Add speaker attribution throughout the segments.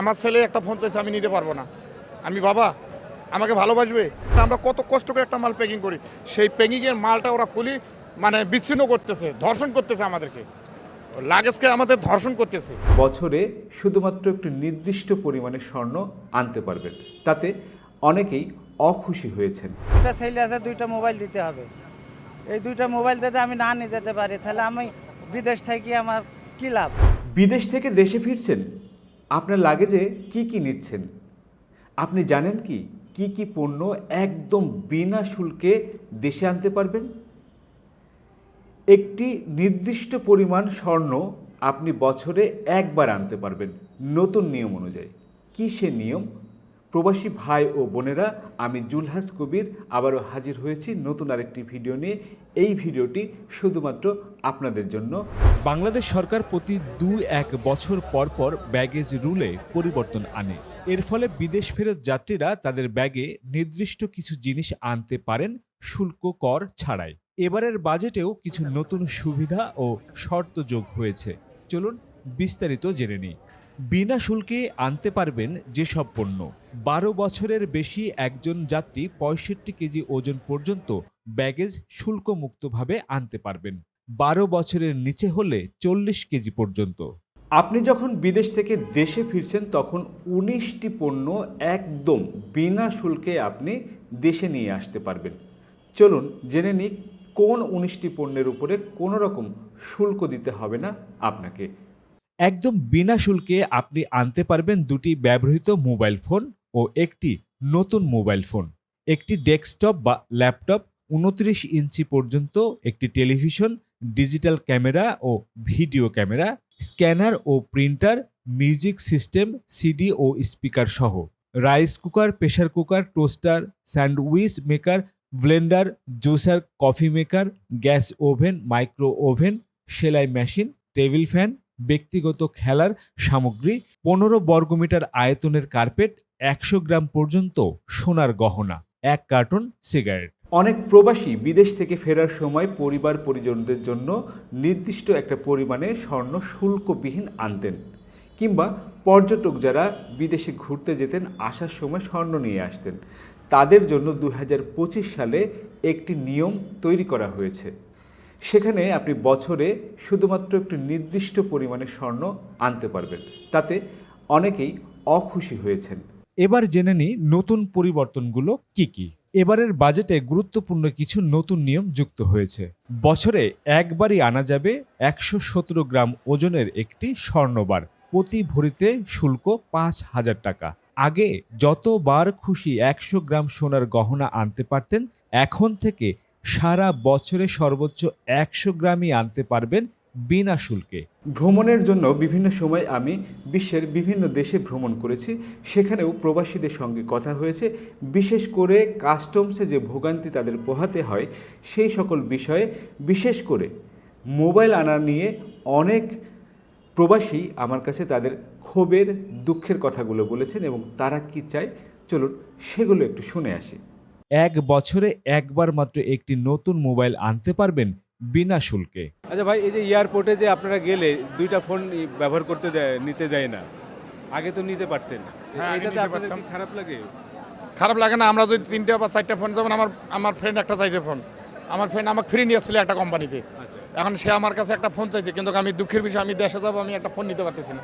Speaker 1: আমার ছেলে একটা ফোন চাইছে আমি নিতে পারব না। আমি বাবা আমাকে ভালোবাসবে? আমরা কত কষ্ট করে একটা মাল প্যাকিং করি। সেই প্যাকিংয়ের মালটা ওরা খুলি মানে বিচ্ছিন্ন করতেছে ধর্ষণ করতেছে আমাদেরকে। লাগেজকে আমাদের ধর্ষণ করতেছে।
Speaker 2: বছরে শুধুমাত্র একটি নির্দিষ্ট পরিমাণে স্বর্ণ আনতে পারবেন। তাতে অনেকেই অখুশি হয়েছেন।
Speaker 3: একটা ছেলে আছে দুইটা মোবাইল দিতে হবে। এই দুইটা মোবাইল যদি আমি না নিয়ে যেতে পারি তাহলে আমি বিদেশ থেকে আমার কী লাভ?
Speaker 2: বিদেশ থেকে দেশে ফিরছেন? আপনার লাগেজে কি কি নিচ্ছেন? আপনি জানেন কি কি কি পণ্য একদম বিনা শুল্কে দেশে আনতে পারবেন? একটি নির্দিষ্ট পরিমাণ স্বর্ণ আপনি বছরে একবার আনতে পারবেন নতুন নিয়ম অনুযায়ী। কী সে নিয়ম? প্রবাসী ভাই ও বোনেরা, আমি জুলহাস কবির আবারও হাজির হয়েছি নতুন আরেকটি ভিডিও নিয়ে। এই ভিডিওটি শুধুমাত্র আপনাদের জন্য।
Speaker 4: বাংলাদেশ সরকার প্রতি দু এক বছর পর পর ব্যাগেজ রুলে পরিবর্তন আনে। এর ফলে বিদেশ ফেরত যাত্রীরা তাদের ব্যাগে নির্দিষ্ট কিছু জিনিস আনতে পারেন শুল্ক কর ছাড়াই। এবারের বাজেটেও কিছু নতুন সুবিধা ও শর্ত যোগ হয়েছে। চলুন বিস্তারিত জেনে নিই। বিনা শুল্কে আনতে পারবেন যেসব পণ্য। বারো বছরের বেশি একজন যাত্রী পঁয়ষট্টি কেজি ওজন পর্যন্ত ব্যাগেজ শুল্কমুক্তভাবে আনতে পারবেন। বারো বছরের নিচে হলে চল্লিশ কেজি পর্যন্ত।
Speaker 2: আপনি যখন বিদেশ থেকে দেশে ফিরছেন, তখন উনিশটি পণ্য একদম বিনা শুল্কে আপনি দেশে নিয়ে আসতে পারবেন। চলুন জেনে নিই, কোন উনিশটি পণ্যের উপরে কোনো রকম শুল্ক দিতে হবে না আপনাকে।
Speaker 4: একদম বিনা শুল্কে আপনি আনতে পারবেন দুটি ব্যবহৃত মোবাইল ফোন ও একটি নতুন মোবাইল ফোন। একটি ডেস্কটপ বা ল্যাপটপ উনত্রিশ ইঞ্চি পর্যন্ত, একটি টেলিভিশন, ডিজিটাল ক্যামেরা ও ভিডিও ক্যামেরা, স্ক্যানার ও প্রিন্টার, মিউজিক সিস্টেম, সিডি ও স্পিকার সহ। Rice cooker, pressure cooker, toaster, sandwich maker, blender, juicer, coffee maker, gas oven, micro oven, সেলাই মেশিন, টেবিল ফ্যান ব্যক্তিগত খেলার সামগ্রী পনেরো বর্গমিটার আয়তনের কার্পেট একশো গ্রাম পর্যন্ত সোনার গহনা, এক কার্টন সিগারেট।
Speaker 2: অনেক প্রবাসী বিদেশ থেকে ফেরার সময় পরিবার পরিজনদের জন্য নির্দিষ্ট একটা পরিমাণে স্বর্ণ শুল্কবিহীন আনতেন, কিংবা পর্যটক যারা বিদেশে ঘুরতে যেতেন আসার সময় স্বর্ণ নিয়ে আসতেন। তাদের জন্য দু হাজার পঁচিশ সালে একটি নিয়ম তৈরি করা হয়েছে। সেখানে আপনি বছরে শুধুমাত্র একটি নির্দিষ্ট পরিমাণে স্বর্ণ আনতে পারবেন। তাতে অনেকেই অখুশি হয়েছেন।
Speaker 4: এবার জেনে নিই নতুন পরিবর্তনগুলো কি কি। এবারের বাজেটে গুরুত্বপূর্ণ কিছু নতুন নিয়ম যুক্ত হয়েছে। বছরে একবারই আনা যাবে একশো সতেরো গ্রাম ওজনের একটি স্বর্ণবার। প্রতি ভরিতে শুল্ক পাঁচ হাজার টাকা। আগে যতবার খুশি একশো গ্রাম সোনার গহনা আনতে পারতেন, এখন থেকে সারা বছরে সর্বোচ্চ একশো গ্রামই আনতে পারবেন বিনা শুল্কে।
Speaker 2: ভ্রমণের জন্য বিভিন্ন সময় আমি বিশ্বের বিভিন্ন দেশে ভ্রমণ করেছি। সেখানেও প্রবাসীদের সঙ্গে কথা হয়েছে। বিশেষ করে কাস্টমসে যে ভোগান্তি তাদের পোহাতে হয়, সেই সকল বিষয়ে বিশেষ করে মোবাইল আনা নিয়ে অনেক প্রবাসী আমার কাছে তাদের ক্ষোভের, দুঃখের কথাগুলো বলেছেন এবং তারা কি চায়? চলুন সেগুলো একটু শুনে আসি।
Speaker 4: এক বছরে একবার মাত্র একটি নতুন মোবাইল আনতে পারবেন বিনা শুল্কে।
Speaker 5: আচ্ছা ভাই এই যে এয়ারপোর্টে যে আপনারা গেলে দুইটা ফোন ব্যবহার করতে দেয় নিতে দেয় না। আগে তো নিতে পারতেন।
Speaker 1: হ্যাঁ, আগে
Speaker 5: এটাতে
Speaker 1: নিতে
Speaker 5: আপনাদের
Speaker 1: পারতাম।
Speaker 5: কি খারাপ লাগে?
Speaker 1: খারাপ লাগে না আমরা যদি তিনটে বা চারটে ফোন যেমন আমার আমার ফ্রেন্ড একটা চাইছে ফোন। আমার ফ্রেন্ড আমাকে ফ্রি নিয়ে এসেছিল একটা কোম্পানিতে
Speaker 5: আচ্ছা।
Speaker 1: এখন সে আমার কাছে একটা ফোন চাইছে কিন্তু আমি দুঃখের বিষয় আমি দেশে যাব আমি একটা ফোন নিতে পারতেছি না।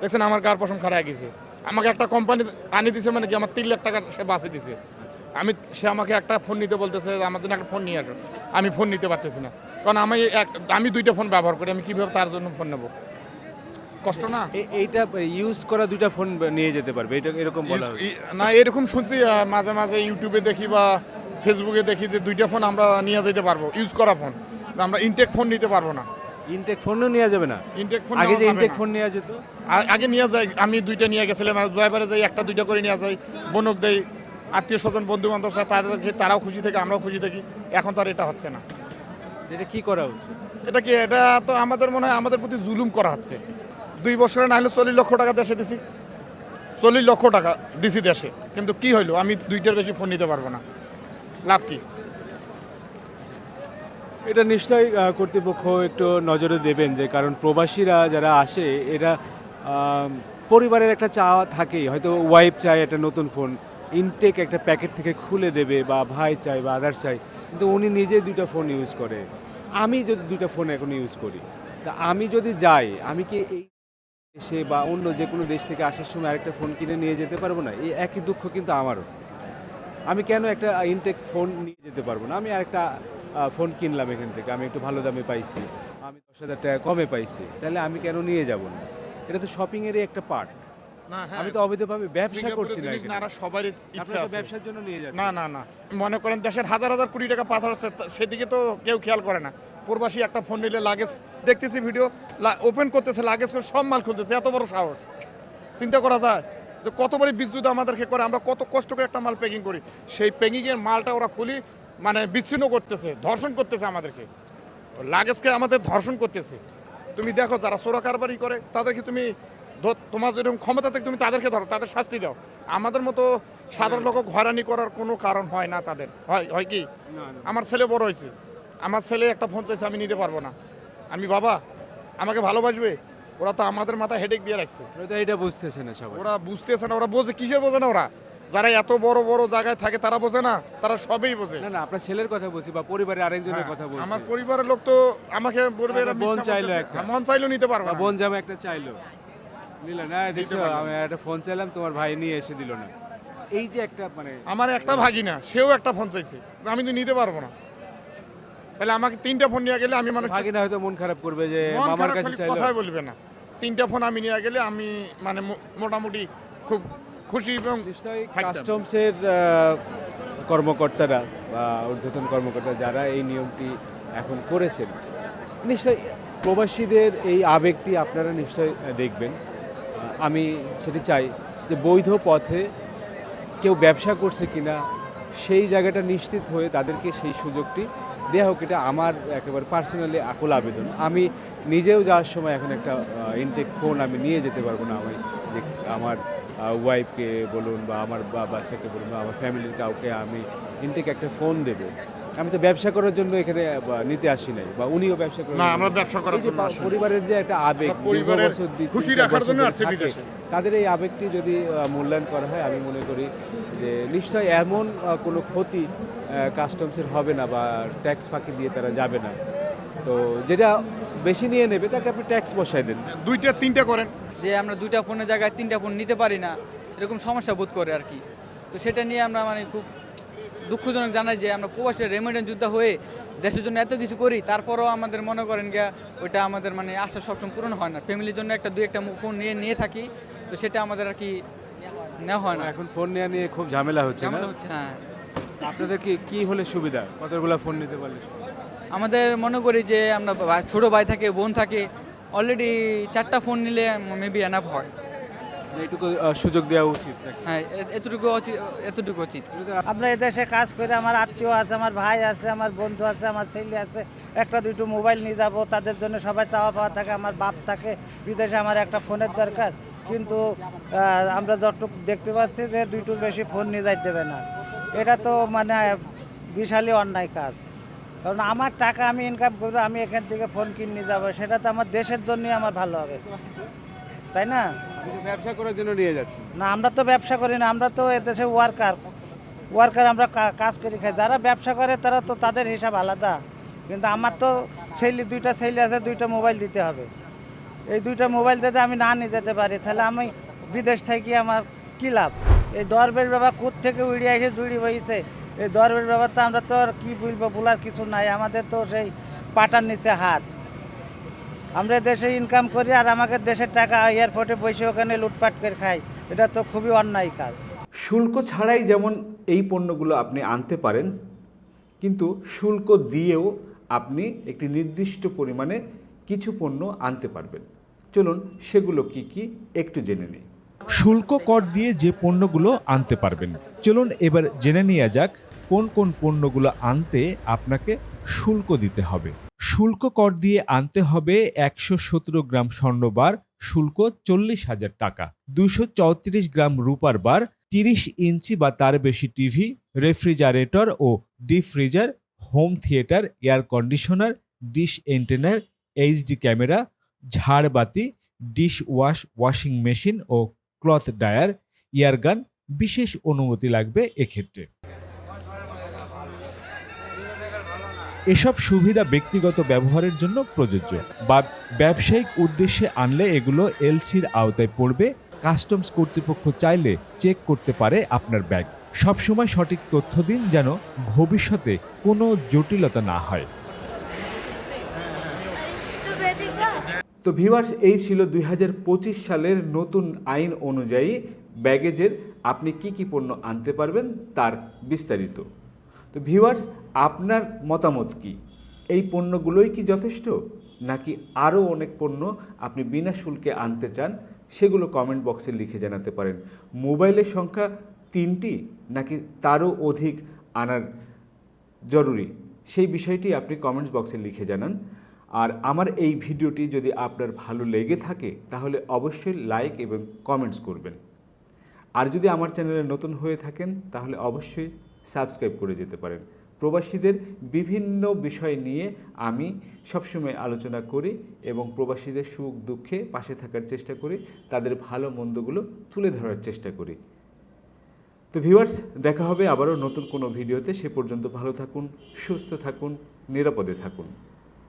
Speaker 1: দেখছেন আমার কার পশম খারাপ গেছে। আমাকে একটা কোম্পানি আনি দিছে মানে কি আমার তিন লাখ টাকা সে বাঁচে দিছে। আমি সে আমাকে একটা ফোন নিতে বলতেছে আমার জন্য একটা ফোন নিয়ে আসো। আমি ফোন নিতে পারতেছি না। কারণ আমি এক আমি দুইটা ফোন ব্যবহার করি আমি কীভাবে তার জন্য ফোন নেব? কষ্ট না?
Speaker 5: এইটা ইউজ করা দুইটা ফোন নিয়ে যেতে পারবে এটা এরকম বলা
Speaker 1: না এরকম শুনছি মাঝে মাঝে ইউটিউবে দেখি বা ফেসবুকে দেখি যে দুইটা ফোন আমরা নিয়ে যেতে পারব ইউজ করা ফোন আমরা ইনটেক ফোন নিতে পারব না।
Speaker 5: ইনটেক ফোনও নেওয়া যাবে না?
Speaker 1: ইনটেক ফোন
Speaker 5: আগে যে ইনটেক ফোন নেওয়া যেত?
Speaker 1: আগে নিয়ে যাই আমি দুইটা নিয়ে গেছিলাম ড্রাইভারে যাই একটা দুইটা করে নিয়ে যাই বনক দেই আত্মীয় স্বজন বন্ধু বান্ধব তাদেরকে তারাও খুশি থাকে আমরাও খুশি থাকি এখন তো আর এটা হচ্ছে না।
Speaker 5: এটা কি করা উচিত
Speaker 1: এটা কি এটা তো আমাদের মনে হয় আমাদের প্রতি জুলুম করা হচ্ছে। দুই বছরে না হলে চল্লিশ লক্ষ টাকা দেশে দিছি। চল্লিশ লক্ষ টাকা দিছি দেশে। কিন্তু কি হইল আমি দুইটার বেশি ফোন নিতে পারব না। লাভ কি?
Speaker 5: এটা নিশ্চয়ই কর্তৃপক্ষ একটু নজরে দেবেন যে কারণ প্রবাসীরা যারা আসে এরা পরিবারের একটা চাওয়া থাকেই। হয়তো ওয়াইফ চায় একটা নতুন ফোন ইনটেক একটা প্যাকেট থেকে খুলে দেবে বা ভাই চাই বা আদার চাই, কিন্তু উনি নিজে দুইটা ফোন ইউজ করে। আমি যদি দুইটা ফোন এখন ইউজ করি, তা আমি যদি যাই, আমি কি এই দেশে বা অন্য যে কোনো দেশ থেকে আসার সময় আরেকটা ফোন কিনে নিয়ে যেতে পারব না? এই একই দুঃখ কিন্তু আমারও। আমি কেন একটা ইনটেক ফোন নিয়ে যেতে পারব না? আমি আরেকটা ফোন কিনলাম এখান থেকে, আমি একটু ভালো দামে পাইছি, আমি দশ হাজার টাকা কমে পাইছি, তাহলে আমি কেন নিয়ে যাব না? এটা তো শপিংয়েরই একটা পার্ট আমি তো অবৈধভাবে ব্যবসা করছি না
Speaker 1: না সবারই ইচ্ছা আছে।
Speaker 5: ব্যবসার জন্য নিয়ে যাচ্ছেন।
Speaker 1: না না না। মনে করেন দেশের হাজার হাজার কোটি টাকা সেদিকে তো কেউ খেয়াল করে না। প্রবাসী একটা ফোন নিলে লাগেজ দেখতেছি ভিডিও ওপেন করতেছে লাগেজ করে সব মাল খুলতেছে এত বড় সাহস। চিন্তা করা যায় যে কত বড় বিদ্যুৎ আমাদেরকে করে আমরা কত কষ্ট করে একটা মাল প্যাকিং করি। সেই প্যাকিংয়ের মালটা ওরা খুলি মানে বিচ্ছিন্ন করতেছে ধর্ষণ করতেছে আমাদেরকে। লাগেজকে আমাদের ধর্ষণ করতেছে। তুমি দেখো যারা চোরা কারবারি করে তাদেরকে তুমি তোমার যেরকম ক্ষমতা থেকে তুমি তাদেরকে ধরো তাদের শাস্তি দাও। আমাদের মতো সাধারণ লোক ঘরানি করার কোনো কারণ হয় না তাদের। হয় হয় কি। আমার ছেলে বড় হয়েছে। আমার ছেলে একটা ফোন চাইছে আমি নিতে পারব না। আমি বাবা আমাকে ভালোবাসবে? ওরা তো আমাদের মাথায় হেডেক দিয়ে রাখছে।
Speaker 5: এটা বুঝতেছে না সবাই।
Speaker 1: ওরা বুঝতেছে না ওরা বোঝে কিসের বোঝে না ওরা? যারা এত বড় বড় জায়গায় থাকে তারা বোঝে না তারা সবই বোঝে।
Speaker 5: না না আপনার ছেলের কথা বলছি বা পরিবারের আরেকজনের
Speaker 1: হ্যাঁ,
Speaker 5: কথা বলছি।
Speaker 1: আমার পরিবারের লোক তো আমাকে বলবে
Speaker 5: বোন
Speaker 1: মিথ্যা
Speaker 5: চাইলো একটা।
Speaker 1: হ্যাঁ, মন চাইলেও নিতে পারবে না।
Speaker 5: বোন জামা একটা চাইলো। নিল না দেখছ আমি একটা ফোন চাইলাম তোমার ভাই নিয়ে এসে দিল না। এই যে একটা মানে
Speaker 1: আমার একটা ভাগি না সেও একটা ফোন চাইছে। আমি তো নিতে পারব না। তাহলে আমাকে তিনটা ফোন নিয়ে গেলে আমি মানুষ
Speaker 5: ভাগিনা হয়তো মন খারাপ করবে যে
Speaker 1: মন
Speaker 5: মামার কাছে চাইলো।
Speaker 1: কথাই বলবে না। তিনটা ফোন আমি নিয়ে গেলে আমি মানে মোটামুটি খুব খুশি এবং
Speaker 5: কাস্টমসের কর্মকর্তারা বা ঊর্ধ্বতন কর্মকর্তা যারা এই নিয়মটি এখন করেছেন নিশ্চয়ই প্রবাসীদের এই আবেগটি আপনারা নিশ্চয়ই দেখবেন। আমি সেটি চাই যে বৈধ পথে কেউ ব্যবসা করছে কিনা, সেই জায়গাটা নিশ্চিত হয়ে তাদেরকে সেই সুযোগটি দেওয়া হোক। এটা আমার একেবারে পার্সোনালি আকুল আবেদন। আমি নিজেও যাওয়ার সময় এখন একটা ইনটেক ফোন আমি নিয়ে যেতে পারব না আমি যে আমার ওয়াইফকে বলুন বা আমার বাচ্চাকে বলুন বা আমার ফ্যামিলির কাউকে আমি ইনটেক একটা ফোন দেবো। আমি তো ব্যবসা করার জন্য এখানে নিতে আসি নাই বা উনিও ব্যবসা করেন
Speaker 1: না আমরা ব্যবসা করার
Speaker 5: যে
Speaker 1: জন্য।
Speaker 5: পরিবারের যে একটা আবেগ
Speaker 1: পরিবারের খুশি রাখার জন্য আসছি বিদেশে।
Speaker 5: তাদের এই আবেগটি যদি মূল্যায়ন করা হয় আমি মনে করি যে নিশ্চয়ই এমন কোনো ক্ষতি কাস্টমসের হবে না বা ট্যাক্স ফাঁকি দিয়ে তারা যাবে না। তো যেটা বেশি নিয়ে নেবে তাকে আপনি ট্যাক্স বসাই দেন।
Speaker 1: দুইটা তিনটা করেন।
Speaker 6: যে আমরা দুইটা ফোনের জায়গায় তিনটা ফোন নিতে পারি না এরকম সমস্যা বোধ করে আর কি। তো সেটা নিয়ে আমরা মানে খুব দুঃখজনক জানাই যে আমরা প্রবাসের রেমিডেন্স যুদ্ধ হয়ে দেশের জন্য এত কিছু করি তারপরও আমাদের মনে করেন গিয়া ওইটা আমাদের মানে আশা সবসময় পূরণ হয় না। ফ্যামিলির জন্য একটা দুই একটা ফোন নিয়ে নিয়ে থাকি তো সেটা আমাদের আর কি নেওয়া হয় না।
Speaker 5: এখন ফোন নেওয়া নিয়ে খুব ঝামেলা হচ্ছে
Speaker 6: ঝামেলা হচ্ছে হ্যাঁ।
Speaker 5: আপনাদের কি কি হলে সুবিধা? কতগুলো ফোন নিতে পারলে
Speaker 6: আমাদের মনে করি যে আমরা ছোট ভাই থাকে বোন থাকে অলরেডি চারটা ফোন নিলে মেবি এনাফ হয়।
Speaker 5: মানে এইটুকু সুযোগ দেওয়া উচিত
Speaker 6: হ্যাঁ এ- এতটুকু উচিত এতটুকু উচিত।
Speaker 3: আমরা এদেশে কাজ করে আমার আত্মীয় আছে আমার ভাই আছে আমার বন্ধু আছে আমার ছেলে আছে একটা দুটো মোবাইল নিয়ে যাব তাদের জন্য সবাই চাওয়া পাওয়া থাকে আমার বাপ থাকে বিদেশে আমার একটা ফোনের দরকার। কিন্তু আমরা যতটুকু দেখতে পাচ্ছি যে দুইটোর বেশি ফোন নিয়ে যাইতে দেবে না। এটা তো মানে বিশালই অন্যায় কাজ। কারণ আমার টাকা আমি ইনকাম করব আমি এখান থেকে ফোন কিনে নিয়ে যাব সেটা তো আমার দেশের জন্যই আমার ভালো হবে। তাই না?
Speaker 5: ব্যবসা করার জন্য নিয়ে যাচ্ছেন
Speaker 3: না আমরা তো ব্যবসা করি না আমরা তো এদেশে ওয়ার্কার ওয়ার্কার আমরা কাজ করি খাই। যারা ব্যবসা করে তারা তো তাদের হিসাব আলাদা। কিন্তু আমার তো ছেলে দুইটা ছেলে আছে দুইটা মোবাইল দিতে হবে। এই দুইটা মোবাইল যদি আমি না নিয়ে যেতে পারি তাহলে আমি বিদেশ থেকে আমার কী লাভ? এই দরবের বাবা কোথ থেকে উড়িয়ে এসে জুড়ি হয়েছে এই দরবের ব্যাপার তো আমরা তো আর কী বলব বলার কিছু নাই। আমাদের তো সেই পাটার নিচে হাত। আমরা দেশে ইনকাম করি আর আমাকে দেশের টাকা এয়ারপোর্টে বসে ওখানে লুটপাট করে খাই। এটা তো খুবই অন্যায় কাজ।
Speaker 2: শুল্ক ছাড়াই যেমন এই পণ্যগুলো আপনি আনতে পারেন কিন্তু শুল্ক দিয়েও আপনি একটি নির্দিষ্ট পরিমাণে কিছু পণ্য আনতে পারবেন। চলুন সেগুলো কি কি একটু জেনে নিই।
Speaker 4: শুল্ক কর দিয়ে যে পণ্যগুলো আনতে পারবেন। চলুন এবার জেনে নেওয়া যাক কোন কোন পণ্যগুলো আনতে আপনাকে শুল্ক দিতে হবে। শুল্ক কর দিয়ে আনতে হবে একশো সতেরো গ্রাম স্বর্ণবার, শুল্ক চল্লিশ হাজার টাকা। দুশো চৌত্রিশ গ্রাম রূপার বার, তিরিশ ইঞ্চি বা তার বেশি টিভি, রেফ্রিজারেটর ও deep freezer home theatre, air conditioner, dish এন্টেনার, HD camera, ঝাড়বাতি,
Speaker 7: ডিশ ওয়াশ, ওয়াশিং মেশিন ও ক্লথ ডায়ার ইয়ারগান, বিশেষ অনুমতি লাগবে এক্ষেত্রে। এসব সুবিধা ব্যক্তিগত ব্যবহারের জন্য প্রযোজ্য। বা ব্যবসায়িক উদ্দেশ্যে আনলে এগুলো এলসির আওতায় পড়বে। কাস্টমস কর্তৃপক্ষ চাইলে চেক করতে পারে আপনার ব্যাগ। সবসময় সঠিক তথ্য দিন যেন ভবিষ্যতে কোনো জটিলতা না হয়।
Speaker 4: তো ভিউয়ার্স, এই ছিল দুই হাজার পঁচিশ সালের নতুন আইন অনুযায়ী ব্যাগেজের আপনি কি কি পণ্য আনতে পারবেন তার বিস্তারিত। তো ভিউয়ার্স আপনার মতামত কি? এই পণ্যগুলোই কি যথেষ্ট? নাকি আরও অনেক পণ্য আপনি বিনা শুল্কে আনতে চান? সেগুলো কমেন্ট বক্সে লিখে জানাতে পারেন। মোবাইলের সংখ্যা তিনটি, নাকি তারও অধিক আনার জরুরি? সেই বিষয়টি আপনি কমেন্টস বক্সে লিখে জানান। আর আমার এই ভিডিওটি যদি আপনার ভালো লেগে থাকে, তাহলে অবশ্যই লাইক এবং কমেন্টস করবেন। আর যদি আমার চ্যানেলে নতুন হয়ে থাকেন, তাহলে অবশ্যই সাবস্ক্রাইব করে যেতে পারেন। প্রবাসীদের বিভিন্ন বিষয় নিয়ে আমি সবসময় আলোচনা করি এবং প্রবাসীদের সুখ দুঃখে পাশে থাকার চেষ্টা করি, তাদের ভালো মন্দগুলো তুলে ধরার চেষ্টা করি। তো ভিউয়ার্স, দেখা হবে আবারও নতুন কোনো ভিডিওতে। সে পর্যন্ত ভালো থাকুন, সুস্থ থাকুন, নিরাপদে থাকুন।